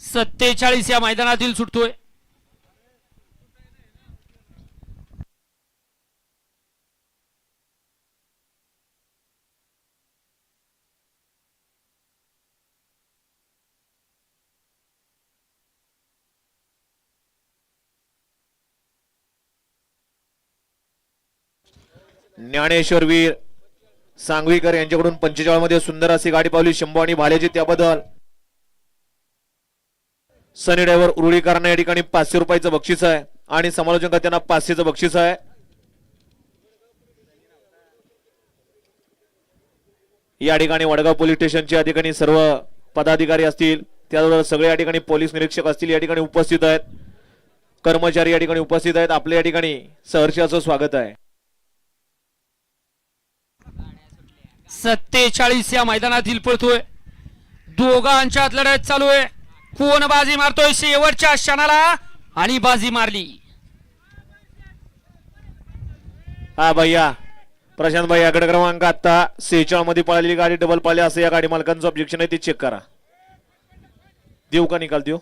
सत्तेचाळीस या मैदानातील सुटतोय. ज्ञानेश्वर वीर सांगवीकर यांच्याकडून पंचेचाळीसमध्ये सुंदर अशी गाडी पावली. शंभू आणि भालेजी त्याबद्दल सनी ड्रायव्हर उरुळीकरांना या ठिकाणी पाचशे रुपयाचं बक्षीस आहे. आणि समालोचन त्यांना पाचशेचं बक्षीस आहे. या ठिकाणी वडगाव पोलीस स्टेशनचे या ठिकाणी सर्व पदाधिकारी असतील त्याचबरोबर सगळे या ठिकाणी पोलीस निरीक्षक असतील या ठिकाणी उपस्थित आहेत. कर्मचारी या ठिकाणी उपस्थित आहेत. आपल्या या ठिकाणी सहर्षाचं स्वागत आहे. सत्तेचाळीस या मैदानातील पळतोय दोघांच्यात लढत चालू आहे. कोण बाजी मारतोय शेवटच्या क्षणाला आणि बाजी मारली. हा भैया प्रशांत भैया गड क्रमांक आता सेहेचाळमध्ये पळालेली गाडी डबल पाळली असं या गाडी मालकांचं ऑब्जेक्शन आहे ते चेक करा. देऊ का निकाल देऊ?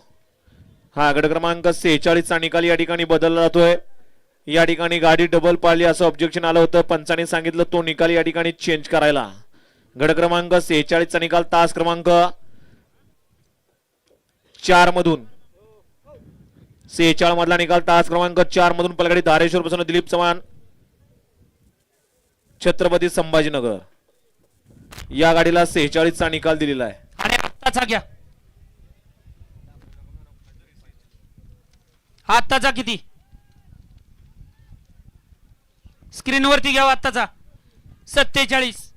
हा गड क्रमांक सेहेचाळीसचा निकाल या ठिकाणी बदलला जातोय. या ठिकाणी गाडी डबल पाळली असं ऑब्जेक्शन आलं होतं. पंचाने सांगितलं तो निकाल या ठिकाणी चेंज करायला. गड क्रमांक सेहेचाळीसचा निकाल तास क्रमांक चार मधून सेहेचाळ मधला निकाल तास क्रमांक चार मधून पलगाडी धारेश्वर पासून दिलीप चव्हाण. छत्रपती संभाजीनगर. या गाडीला सेहेचाळीसचा निकाल दिलेला आहे. आणि आत्ताचा घ्या. आत्ताचा किती? स्क्रीनवरती घ्या आत्ताचा. सत्तेचाळीस.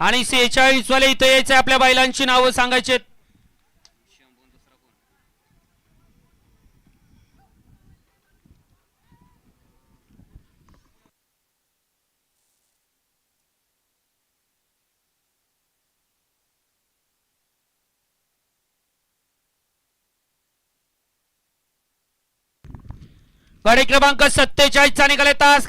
आणि सेहेचाळीस वाले इथं यायचे आपल्या बैलांची नावं सांगायचे. गाडी क्रमांक सत्तेचाळीस चा निघाले तास.